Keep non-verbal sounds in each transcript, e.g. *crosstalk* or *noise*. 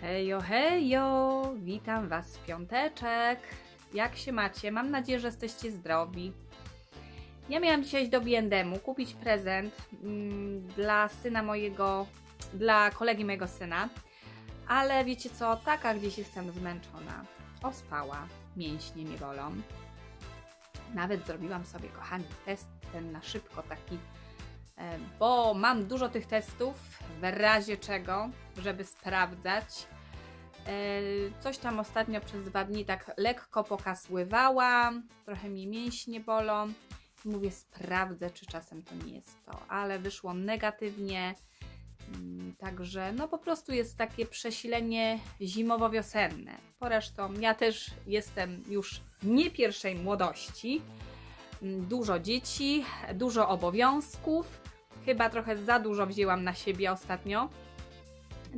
Hejo, hejo! Witam Was w piąteczek. Jak się macie? Mam nadzieję, że jesteście zdrowi. Ja miałam dzisiaj do B&M kupić prezent mm, dla syna mojego, dla kolegi mojego syna, ale wiecie co, taka gdzieś jestem zmęczona. Ospała, mięśnie mnie bolą. Nawet zrobiła sobie, kochani, test ten na szybko taki, bo mam dużo tych testów, w razie czego, żeby sprawdzać. E, Coś tam ostatnio przez dwa dni tak lekko pokasływałam, trochę mi mięśnie bolą. Mówię, sprawdzę, czy czasem to nie jest to, ale wyszło negatywnie. Mm, Także no po prostu jest takie przesilenie zimowo-wiosenne. Poresztą ja też jestem już nie pierwszej młodości. Mm, Dużo dzieci, dużo obowiązków. Chyba trochę za dużo wzięłam na siebie ostatnio.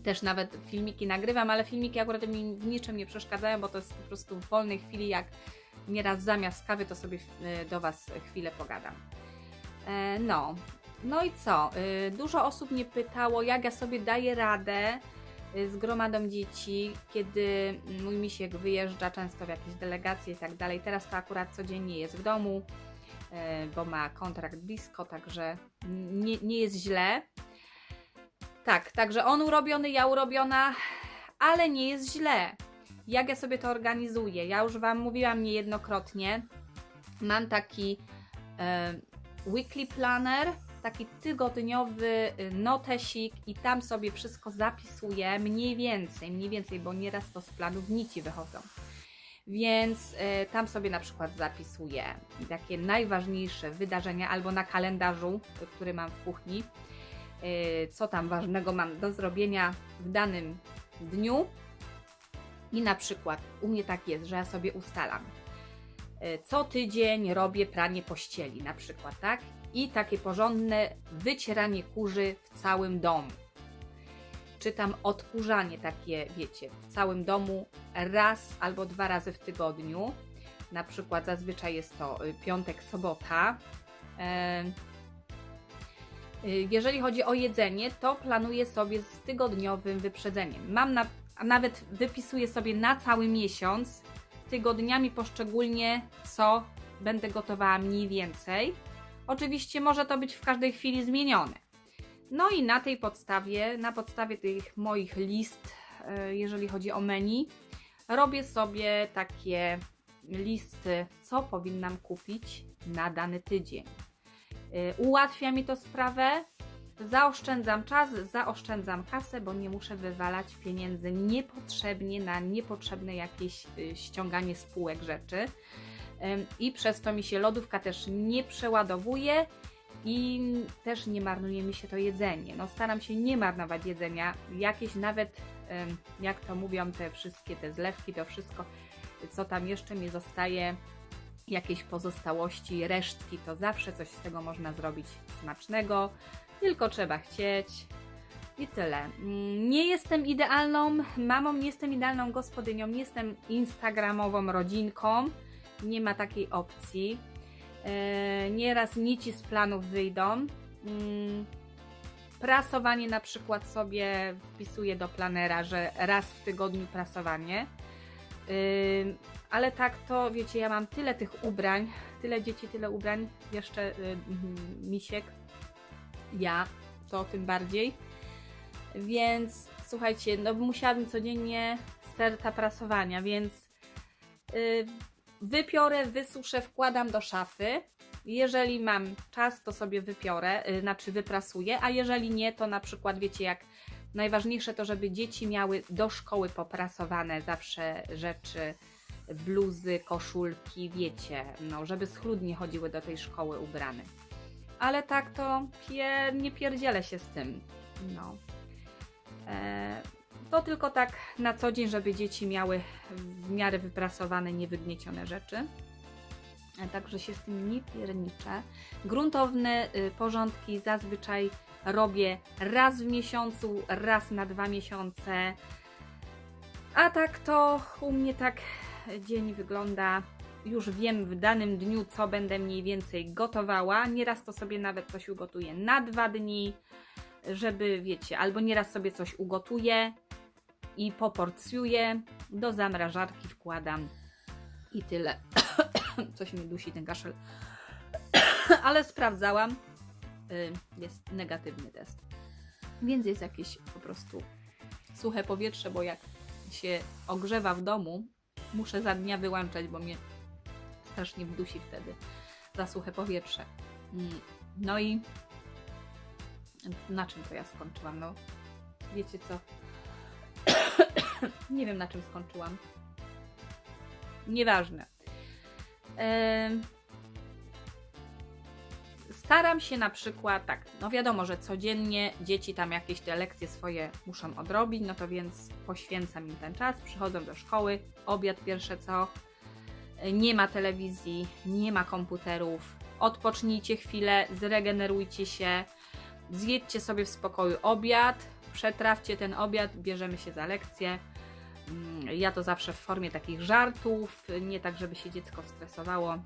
Też nawet filmiki nagrywam, ale filmiki akurat mi w niczym nie przeszkadzają, bo to jest po prostu w wolnej chwili, jak nieraz zamiast kawy, to sobie e, do Was chwilę pogadam. E, No, no i co? Y, Dużo osób mnie pytało, jak ja sobie daję radę z gromadą dzieci, kiedy mój misiek wyjeżdża często w jakieś delegacje i tak dalej. Teraz to akurat codziennie jest w domu, bo ma kontrakt blisko, także nie, nie jest źle. Tak, także on urobiony, ja urobiona, ale nie jest źle. Jak ja sobie to organizuję? Ja już Wam mówiłam niejednokrotnie. Mam taki e, weekly planner, taki tygodniowy y, notesik i tam sobie wszystko zapisuję mniej więcej, mniej więcej, bo nieraz to z planów nici wychodzą. Więc y, tam sobie na przykład zapisuję takie najważniejsze wydarzenia albo na kalendarzu, który mam w kuchni, y, co tam ważnego mam do zrobienia w danym dniu. I na przykład u mnie tak jest, że ja sobie ustalam. y, Co tydzień robię pranie pościeli, na przykład, tak? I takie porządne wycieranie kurzy w całym domu. Czy tam odkurzanie takie, wiecie, w całym domu raz albo dwa razy w tygodniu. Na przykład zazwyczaj jest to y, piątek, sobota. Em, y, Jeżeli chodzi o jedzenie, to planuję sobie z tygodniowym wyprzedzeniem. Mam na, nawet wypisuję sobie na cały miesiąc, tygodniami poszczególnie, co będę gotowała mniej więcej. Oczywiście może to być w każdej chwili zmienione. No i na tej podstawie, na podstawie tych moich list, e, jeżeli chodzi o menu, robię sobie takie listy, co powinnam kupić na dany tydzień. E, Ułatwia mi to sprawę, zaoszczędzam czas, zaoszczędzam kasę, bo nie muszę wywalać pieniędzy niepotrzebnie na niepotrzebne jakieś y, ściąganie spółek rzeczy. I przez to mi się lodówka też nie przeładowuje i też nie marnuje mi się to jedzenie. No staram się nie marnować jedzenia. Jakieś nawet, jak to mówią, te wszystkie te zlewki, to wszystko, co tam jeszcze mi zostaje, jakieś pozostałości, resztki, to zawsze coś z tego można zrobić smacznego, tylko trzeba chcieć. I tyle. Mm, Nie jestem idealną mamą, nie jestem idealną gospodynią, nie jestem instagramową rodzinką. Nie ma takiej opcji. E, Nieraz nici z planów wyjdą. Mm, Prasowanie na przykład sobie wpisuję do planera, że raz w tygodniu prasowanie. Ym, Ale tak to, wiecie, ja mam tyle tych ubrań, tyle dzieci, tyle ubrań, jeszcze y, mhm, misiek, ja, to tym bardziej. Więc słuchajcie, no musiałabym codziennie sterta prasowania, więc y, wypiorę, wysuszę, wkładam do szafy. Jeżeli mam czas, to sobie wypiorę, y, znaczy wyprasuję, a jeżeli nie, to na przykład wiecie jak najważniejsze to, żeby dzieci miały do szkoły poprasowane zawsze rzeczy, bluzy, koszulki, wiecie, no żeby schludnie chodziły do tej szkoły ubrane. Ale tak to nie pierdzielę się z tym. No. E, to tylko tak na co dzień, żeby dzieci miały w miarę wyprasowane, niewygniecione rzeczy. E, Także się z tym nie pierniczę. Gruntowne y, porządki zazwyczaj robię raz w miesiącu, raz na dwa miesiące. A tak to u mnie tak dzień wygląda. Już wiem w danym dniu, co będę mniej więcej gotowała. Nieraz to sobie nawet coś ugotuję na dwa dni, żeby wiecie, albo nieraz sobie coś ugotuję i poporcjuję, do zamrażarki wkładam i tyle. *coughs* Coś mi dusi ten kaszel. *coughs* Ale sprawdzałam. Y, Jest negatywny test. Więc jest jakieś po prostu suche powietrze, bo jak się ogrzewa w domu, muszę za dnia wyłączać, bo mnie strasznie wdusi wtedy za suche powietrze. Mm, No i na czym to ja skończyłam? No, wiecie co? *laughs* Nie wiem na czym skończyłam. Nieważne. Staram się na przykład, tak, no wiadomo, że codziennie dzieci tam jakieś te lekcje swoje muszą odrobić, no to więc poświęcam im ten czas, przychodzą do szkoły, obiad pierwsze co, nie ma telewizji, nie ma komputerów, odpocznijcie chwilę, zregenerujcie się, zjedźcie sobie w spokoju obiad, przetrawcie ten obiad, bierzemy się za lekcję. Mm, Ja to zawsze w formie takich żartów, nie tak, żeby się dziecko stresowało.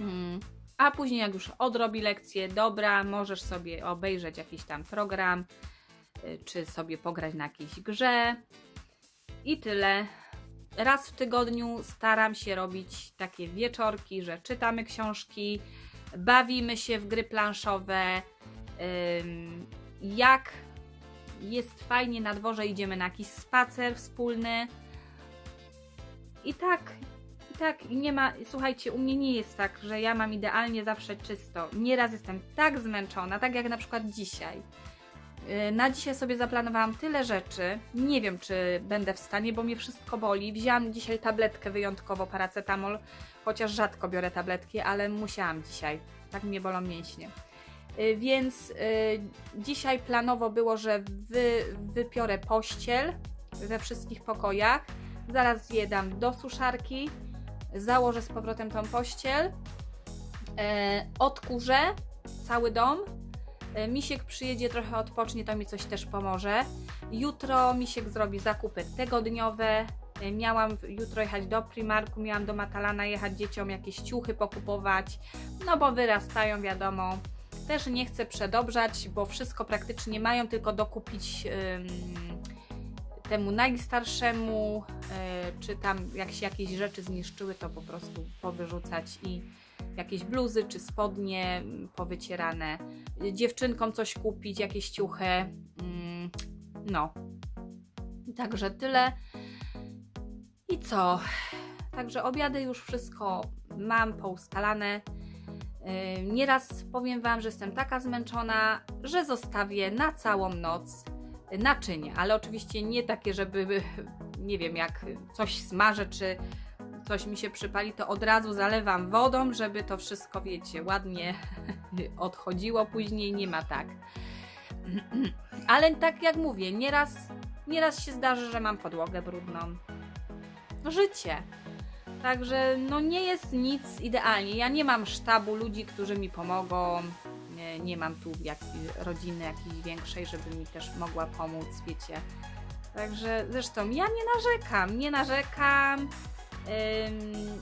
Mm, A później, jak już odrobi lekcję, dobra, możesz sobie obejrzeć jakiś tam program, y, czy sobie pograć na jakiejś grze. I tyle. Raz w tygodniu staram się robić takie wieczorki, że czytamy książki, bawimy się w gry planszowe. Jak jest fajnie na dworze, idziemy na jakiś spacer wspólny. I tak, i tak, nie ma, słuchajcie, u mnie nie jest tak, że ja mam idealnie zawsze czysto. Nieraz jestem tak zmęczona, tak jak na przykład dzisiaj. Yy, Na dzisiaj sobie zaplanowałam tyle rzeczy. Nie wiem, czy będę w stanie, bo mnie wszystko boli. Wzięłam dzisiaj tabletkę wyjątkowo, paracetamol, chociaż rzadko biorę tabletki, ale musiałam dzisiaj. Tak mnie bolą mięśnie. Y, Więc y, dzisiaj planowo było, że wy, wypiorę pościel we wszystkich pokojach. Zaraz je dam do suszarki, założę z powrotem tą pościel, e, odkurzę cały dom. E, Misiek przyjedzie, trochę odpocznie, to mi coś też pomoże. Jutro Misiek zrobi zakupy tygodniowe. E, Miałam jutro jechać do Primarku, miałam do Matalana jechać dzieciom jakieś ciuchy pokupować, no bo wyrastają, wiadomo. Też nie chcę przedobrzać, bo wszystko praktycznie mają, tylko dokupić temu najstarszemu, y, czy tam jak się jakieś rzeczy zniszczyły, to po prostu powyrzucać i jakieś bluzy czy spodnie mm, powycierane. Dziewczynkom coś kupić, jakieś ciuchy. mm, No. Także tyle. I co? Także obiady już wszystko mam poustalane. Nieraz powiem Wam, że jestem taka zmęczona, że zostawię na całą noc naczynie, ale oczywiście nie takie, żeby, *laughs* nie wiem, jak coś smażę, czy coś mi się przypali, to od razu zalewam wodą, żeby to wszystko, wiecie, ładnie *laughs* odchodziło później, nie ma tak. *clears throat* Ale tak jak mówię, nieraz, nieraz się zdarzy, że mam podłogę brudną. Życie. Także no nie jest nic idealnie. Ja nie mam sztabu ludzi, którzy mi pomogą. Nie, nie mam tu jak, rodziny jakiejś większej, żeby mi też mogła pomóc, wiecie. Także zresztą ja nie narzekam, nie narzekam. Ym,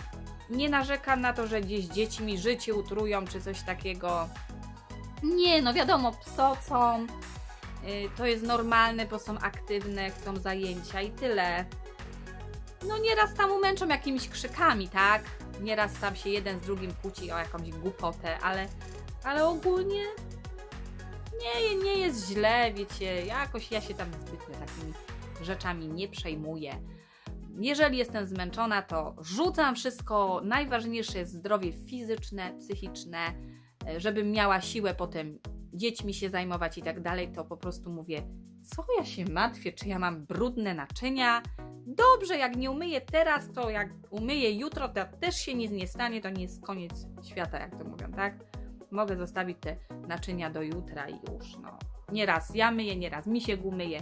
nie narzekam na to, że gdzieś dzieci mi życie utrują czy coś takiego. Nie, no wiadomo, psocą. Y, to jest normalne, bo są aktywne, chcą zajęcia i tyle. No nieraz tam umęczą jakimiś krzykami, tak? Nieraz tam się jeden z drugim kłóci o jakąś głupotę, ale, ale ogólnie nie, nie jest źle, wiecie, jakoś ja się tam zbytnio takimi rzeczami nie przejmuję. Jeżeli jestem zmęczona, to rzucam wszystko. Najważniejsze jest zdrowie fizyczne, psychiczne, e, żebym miała siłę potem dziećmi się zajmować i tak dalej, to po prostu mówię, co ja się martwię, czy ja mam brudne naczynia? Dobrze, jak nie umyję teraz, to jak umyję jutro, to też się nic nie stanie, to nie jest koniec świata, jak to mówią, tak? Mogę zostawić te naczynia do jutra i już, no. Nieraz ja myję, nieraz mi się umyje.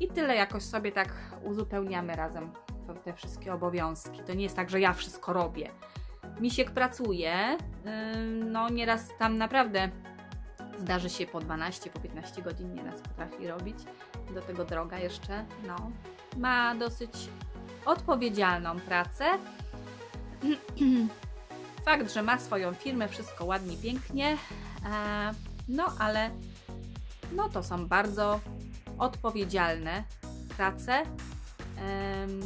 I tyle jakoś sobie tak uzupełniamy razem te wszystkie obowiązki. To nie jest tak, że ja wszystko robię. Misiek pracuje, no nieraz tam naprawdę zdarzy się po 12, po 15 godzin nieraz potrafi robić. Do tego droga jeszcze, no. Ma dosyć odpowiedzialną pracę. *clears throat* Fakt, że ma swoją firmę, wszystko ładnie, pięknie. E, no ale no to są bardzo odpowiedzialne pracę, em,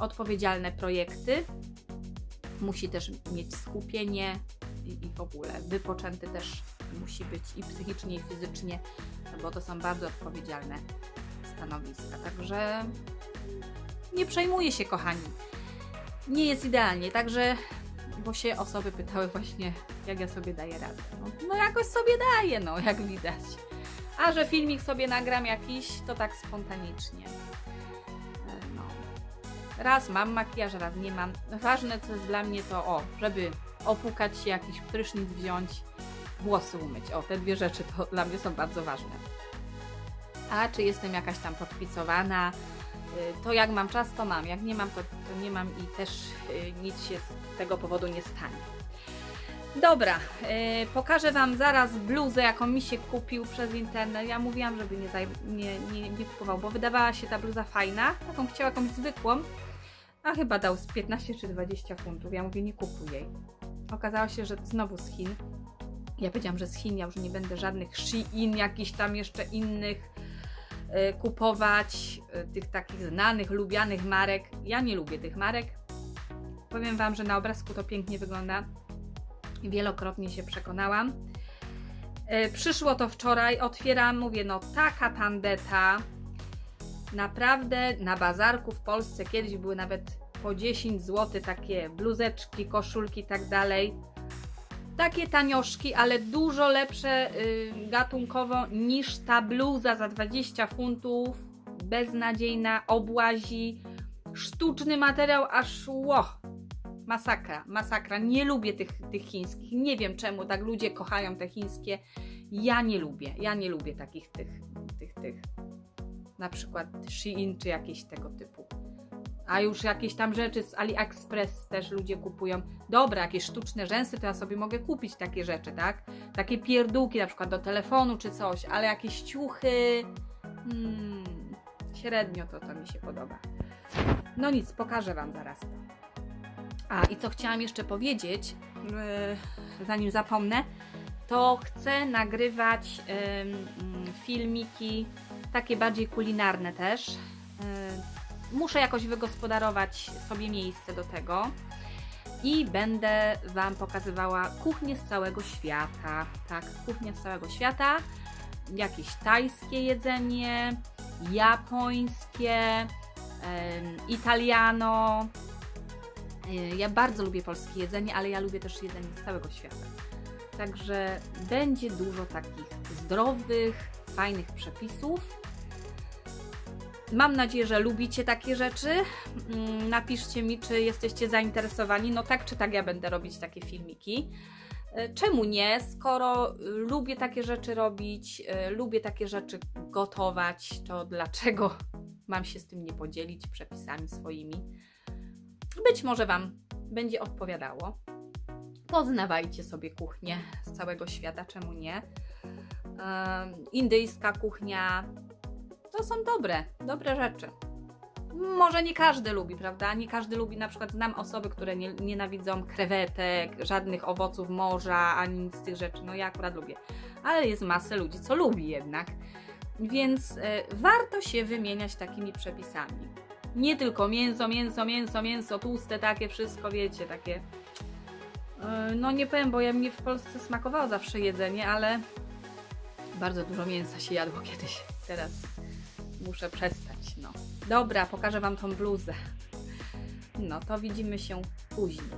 odpowiedzialne projekty. Musi też mieć skupienie i, i w ogóle wypoczęty też musi być i psychicznie, i fizycznie, bo to są bardzo odpowiedzialne stanowiska. Także nie przejmuję się, kochani. Nie jest idealnie, także, bo się osoby pytały właśnie, jak ja sobie daję radę. No, no jakoś sobie daję, no, jak widać. A że filmik sobie nagram jakiś, to tak spontanicznie. E, No. Raz mam makijaż, raz nie mam. Ważne, co jest dla mnie, to o, żeby opłukać się, jakiś prysznic wziąć, włosy umyć. O, te dwie rzeczy to dla mnie są bardzo ważne. A czy jestem jakaś tam podpisowana, y, to jak mam czas, to mam. Jak nie mam, to, to nie mam i też y, nic się z tego powodu nie stanie. Dobra, y, pokażę Wam zaraz bluzę, jaką mi się kupił przez internet. Ja mówiłam, żeby nie, nie, nie, nie kupował, bo wydawała się ta bluza fajna. Taką chciał jakąś zwykłą, a chyba dał z 15 czy 20 funtów. Ja mówię, nie kupuj jej. Okazało się, że znowu z Chin. Ja powiedziałam, że z Chin ja już nie będę żadnych Shein, jakichś tam jeszcze innych y, kupować, y, tych takich znanych, lubianych marek. Ja nie lubię tych marek. Powiem Wam, że na obrazku to pięknie wygląda. Wielokrotnie się przekonałam. Y, Przyszło to wczoraj, otwieram, mówię, no taka tandeta. Naprawdę na bazarku w Polsce kiedyś były nawet po 10 zł takie bluzeczki, koszulki i tak dalej. Takie tanioszki, ale dużo lepsze y, gatunkowo niż ta bluza za 20 funtów. Beznadziejna, obłazi, sztuczny materiał, aż ło. Masakra, masakra. Nie lubię tych, tych chińskich. Nie wiem czemu tak ludzie kochają te chińskie. Ja nie lubię. Ja nie lubię takich tych, tych, tych. Na przykład Shein czy jakieś tego typu. A już jakieś tam rzeczy z AliExpress też ludzie kupują. Dobra, jakieś sztuczne rzęsy, to ja sobie mogę kupić takie rzeczy, tak? Takie pierdółki na przykład do telefonu czy coś, ale jakieś ciuchy. Hmm, średnio to, to mi się podoba. No nic, pokażę Wam zaraz. A i co chciałam jeszcze powiedzieć, yy, zanim zapomnę, to chcę nagrywać mm, filmiki takie bardziej kulinarne też. Yy, muszę jakoś wygospodarować sobie miejsce do tego i będę Wam pokazywała kuchnię z całego świata. Tak, kuchnię z całego świata. Jakieś tajskie jedzenie, japońskie, italiano. Y, Ja bardzo lubię polskie jedzenie, ale ja lubię też jedzenie z całego świata. Także będzie dużo takich zdrowych, fajnych przepisów. Mam nadzieję, że lubicie takie rzeczy. Mm, Napiszcie mi, czy jesteście zainteresowani. No tak czy tak, ja będę robić takie filmiki. E, Czemu nie? Skoro y, lubię takie rzeczy robić, y, lubię takie rzeczy gotować, to dlaczego *laughs* mam się z tym nie podzielić przepisami swoimi? Być może Wam będzie odpowiadało. Poznawajcie sobie kuchnię z całego świata, czemu nie? Em, Indyjska kuchnia, to są dobre, dobre rzeczy. Może nie każdy lubi, prawda? Nie każdy lubi, na przykład znam osoby, które nie, nienawidzą krewetek, żadnych owoców morza, ani nic z tych rzeczy. No ja akurat lubię. Ale jest masę ludzi, co lubi jednak. Więc e, warto się wymieniać takimi przepisami. Nie tylko mięso, mięso, mięso, mięso, tłuste, takie wszystko, wiecie, takie. e, No nie powiem, bo ja mnie w Polsce smakowało zawsze jedzenie, ale bardzo dużo mięsa się jadło kiedyś. Teraz muszę przestać, no. Dobra, pokażę Wam tą bluzę. No, to widzimy się później.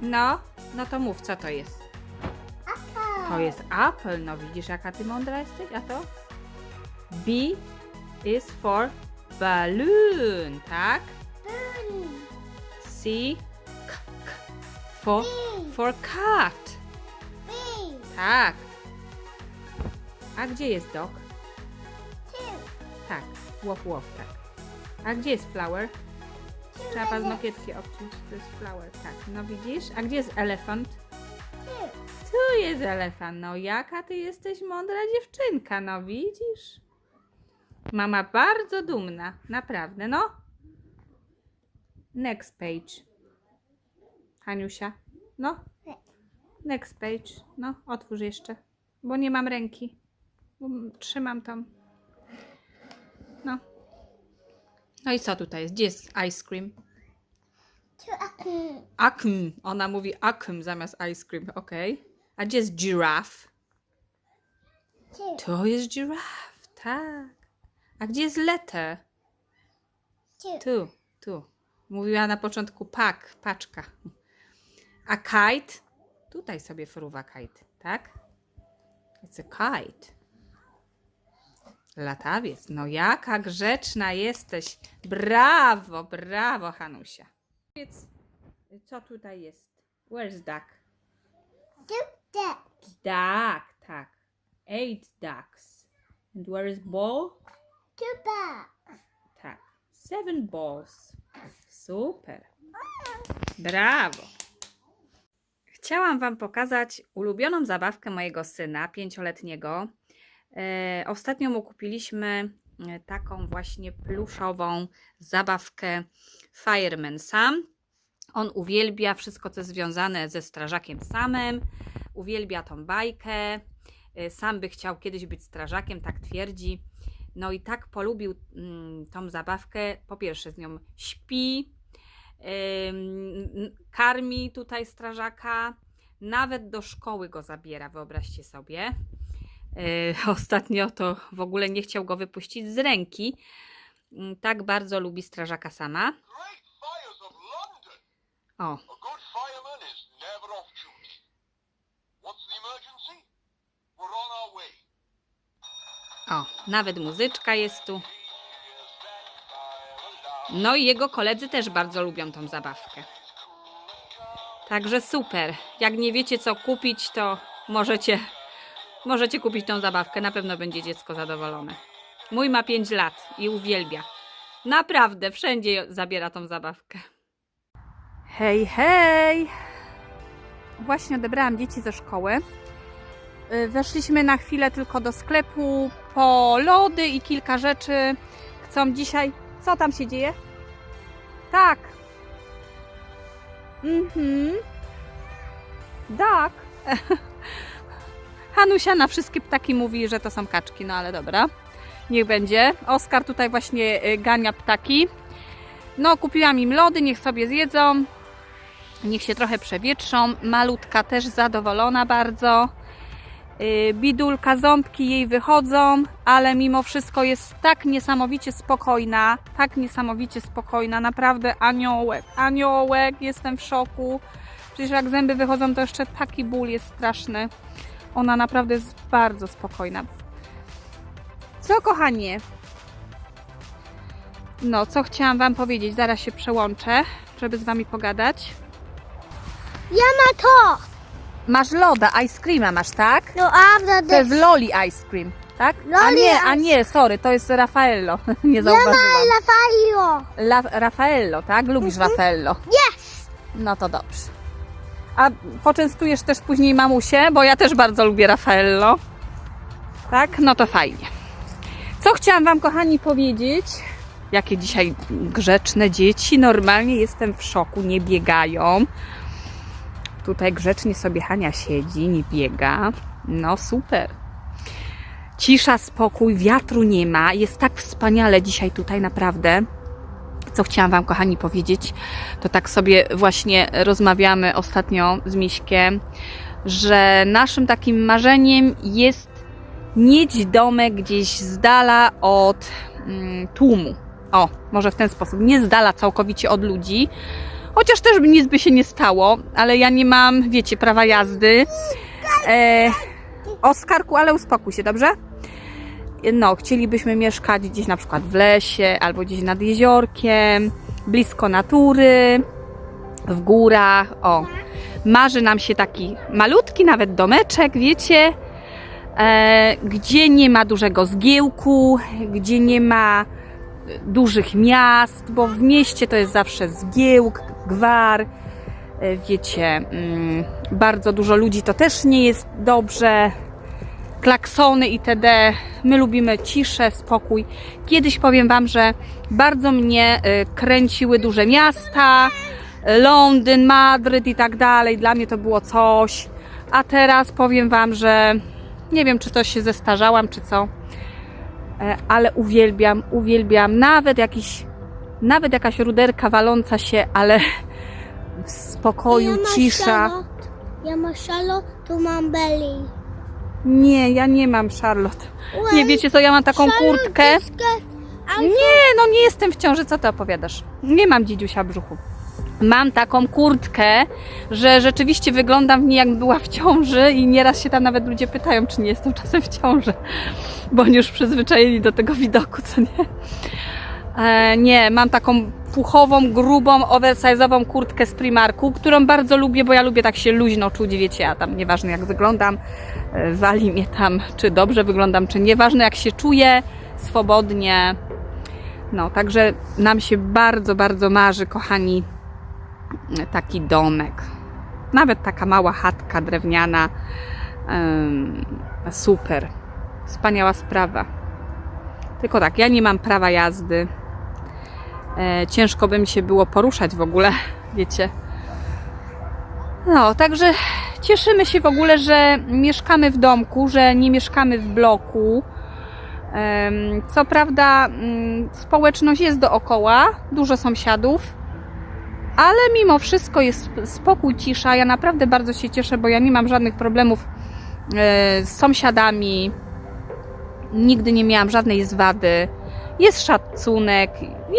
No, no to mów, co to jest? apa. To jest apple, no widzisz jaka ty mądra jesteś, a to? B is for balloon, tak? Bun. C k, k, for, for cat, B. tak. A gdzie jest dog? Two. Tak, łow, łow, tak. A gdzie jest flower? Trzeba paznokietki obciąć. To jest flower, tak. No widzisz? A gdzie jest elefant? Tu jest elefant. No jaka ty jesteś mądra dziewczynka, no widzisz? Mama bardzo dumna, naprawdę, no. Next page. Haniusia, no. Next page. No, otwórz jeszcze, bo nie mam ręki. Trzymam tam. No. No i co tutaj jest? Gdzie jest ice cream? To apple. Akm. Ona mówi akm zamiast ice cream, okej. A gdzie jest giraffe? Two. To jest giraffe, tak. A gdzie jest letter? Two. Tu, tu. Mówiła na początku pak, paczka. A kite? Tutaj sobie fruwa kite, tak? It's a kite. Latawiec. No jaka grzeczna jesteś. Brawo, brawo, Hanusia. Powiedz, co tutaj jest? Where's duck? Duck. Duck, tak. Eight ducks. And where is ball? Two bugs. Tak. Seven balls. Super. Brawo. Chciałam Wam pokazać ulubioną zabawkę mojego syna, pięcioletniego. E, ostatnio mu kupiliśmy e, taką właśnie pluszową zabawkę Fireman Sam. On uwielbia wszystko, co jest związane ze strażakiem samym. Uwielbia tą bajkę. E, Sam by chciał kiedyś być strażakiem, tak twierdzi. No i tak polubił mm, tą zabawkę. Po pierwsze, z nią śpi, karmi tutaj strażaka, nawet do szkoły go zabiera, wyobraźcie sobie. Yy, *laughs* Ostatnio to w ogóle nie chciał go wypuścić z ręki. Yy, Tak bardzo lubi strażaka sama. O, o, nawet muzyczka jest tu. No i jego koledzy też bardzo lubią tą zabawkę. Także super. Jak nie wiecie co kupić, to możecie, możecie kupić tą zabawkę. Na pewno będzie dziecko zadowolone. Mój ma 5 lat i uwielbia. Naprawdę, wszędzie zabiera tą zabawkę. Hej, hej! Właśnie odebrałam dzieci ze szkoły. Y, Weszliśmy na chwilę tylko do sklepu po lody i kilka rzeczy. Chcą dzisiaj. Co tam się dzieje? Tak. Mhm. Tak. *laughs* Hanusia na wszystkie ptaki mówi, że to są kaczki, no ale dobra. Niech będzie. Oskar tutaj właśnie y, gania ptaki. No, kupiłam im lody, niech sobie zjedzą. Niech się trochę przewietrzą. Malutka też zadowolona bardzo. Y, Bidulka, ząbki jej wychodzą, ale mimo wszystko jest tak niesamowicie spokojna, tak niesamowicie spokojna, naprawdę aniołek, aniołek, jestem w szoku. Przecież jak zęby wychodzą, to jeszcze taki ból jest straszny. Ona naprawdę jest bardzo spokojna. Co kochanie? No, co chciałam Wam powiedzieć, zaraz się przełączę, żeby z Wami pogadać. Ja ma to. Masz loda, ice creama masz, tak? No, after To jest. Loli Ice Cream, tak? a Loli nie, a ice- nie, sorry, to jest Raffaello. *laughs* nie Ja zauważyłam. ma Rafaio. La, Raffaello, tak? Lubisz Raffaello. Yes. No to dobrze. A poczęstujesz też później mamusię, bo ja też bardzo lubię Raffaello. Tak? No to fajnie. Co chciałam Wam, kochani, powiedzieć? Jakie dzisiaj grzeczne dzieci. Normalnie jestem w szoku, nie biegają. Tutaj grzecznie sobie Hania siedzi, nie biega. No super. Cisza, spokój, wiatru nie ma. Jest tak wspaniale dzisiaj tutaj, naprawdę. Co chciałam Wam, kochani, powiedzieć, to tak sobie właśnie rozmawiamy ostatnio z Miśkiem, że naszym takim marzeniem jest mieć domek gdzieś z dala od mm, tłumu. O, może w ten sposób, nie z dala całkowicie od ludzi, chociaż też nic by się nie stało, ale ja nie mam, wiecie, prawa jazdy. E, Oskarku, ale uspokój się, dobrze? No, chcielibyśmy mieszkać gdzieś na przykład w lesie albo gdzieś nad jeziorkiem, blisko natury, w górach. O, marzy nam się taki malutki nawet domeczek, wiecie, e, gdzie nie ma dużego zgiełku, gdzie nie ma dużych miast, bo w mieście to jest zawsze zgiełk, gwar. E, Wiecie, mm, bardzo dużo ludzi to też nie jest dobrze. Klaksony itd. My lubimy ciszę, spokój. Kiedyś powiem Wam, że bardzo mnie e, kręciły duże miasta, Londyn, Madryt i tak dalej. Dla mnie to było coś. A teraz powiem Wam, że nie wiem, czy to się zestarzałam, czy co, e, ale uwielbiam, uwielbiam nawet jakiś, nawet jakaś ruderka waląca się, ale w spokoju, mam cisza. Charlotte. Ja mam Charlotte, tu mam Belly. Nie, ja nie mam Charlotte. Nie wiecie co, ja mam taką kurtkę. Nie, no nie jestem w ciąży, co ty opowiadasz? Nie mam dziedziusia w brzuchu. Mam taką kurtkę, że rzeczywiście wyglądam w niej jakbym była w ciąży i nieraz się tam nawet ludzie pytają, czy nie jestem czasem w ciąży, bo oni już przyzwyczajeni do tego widoku, co nie? E, nie, mam taką puchową, grubą, oversize'ową kurtkę z Primarku, którą bardzo lubię, bo ja lubię tak się luźno czuć, wiecie, a tam nieważne jak wyglądam, wali mnie tam, czy dobrze wyglądam, czy nieważne jak się czuję, swobodnie. No, także nam się bardzo, bardzo marzy, kochani, taki domek. Nawet taka mała chatka drewniana. Super. Wspaniała sprawa. Tylko tak, ja nie mam prawa jazdy. E, ciężko by mi się było poruszać w ogóle, wiecie. No, także cieszymy się w ogóle, że mieszkamy w domku, że nie mieszkamy w bloku. Co prawda, mm, społeczność jest dookoła, dużo sąsiadów, ale mimo wszystko jest spokój, cisza. Ja naprawdę bardzo się cieszę, bo ja nie mam żadnych problemów e, z sąsiadami. Nigdy nie miałam żadnej zwady. Jest szacunek,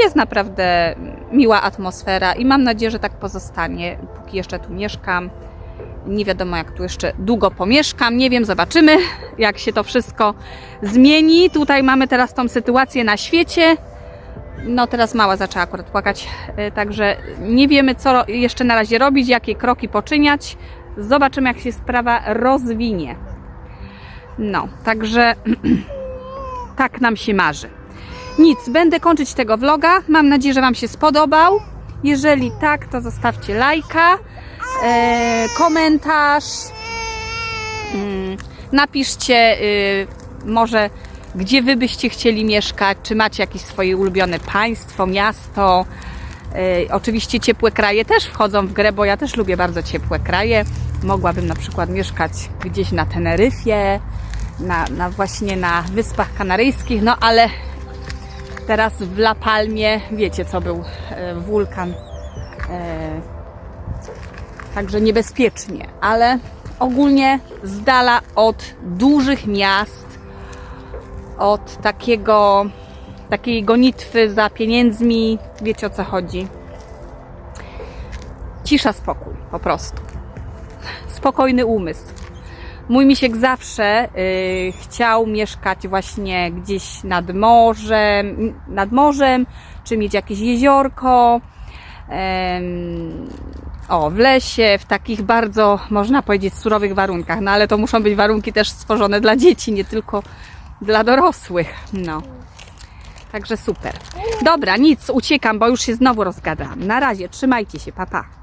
jest naprawdę miła atmosfera i mam nadzieję, że tak pozostanie, póki jeszcze tu mieszkam. Nie wiadomo, jak tu jeszcze długo pomieszkam. Nie wiem, zobaczymy, *laughs* jak się to wszystko zmieni. Tutaj mamy teraz tą sytuację na świecie. No, teraz mała zaczęła akurat płakać, y, także nie wiemy, co jeszcze na razie robić, jakie kroki poczyniać. Zobaczymy, jak się sprawa rozwinie. No, także *clears throat* tak nam się marzy. Nic, będę kończyć tego vloga. Mam nadzieję, że Wam się spodobał. Jeżeli tak, to zostawcie lajka, e, komentarz. Mm, napiszcie y, może, gdzie Wy byście chcieli mieszkać, czy macie jakieś swoje ulubione państwo, miasto. Y, oczywiście ciepłe kraje też wchodzą w grę, bo ja też lubię bardzo ciepłe kraje. Mogłabym na przykład mieszkać gdzieś na Teneryfie, na, na właśnie na Wyspach Kanaryjskich, no ale teraz w La Palmie, wiecie co był e, wulkan. E, także niebezpiecznie, ale ogólnie z dala od dużych miast, od takiego, takiej gonitwy za pieniędzmi, wiecie o co chodzi. Cisza, spokój, po prostu. Spokojny umysł. Mój misiek zawsze y, chciał mieszkać właśnie gdzieś nad morzem, nad morzem, czy mieć jakieś jeziorko. O, w lesie, w takich bardzo, można powiedzieć, surowych warunkach. No ale to muszą być warunki też stworzone dla dzieci, nie tylko dla dorosłych. No. Także super. Dobra, nic, uciekam, bo już się znowu rozgadałam. Na razie, trzymajcie się, papa. Pa.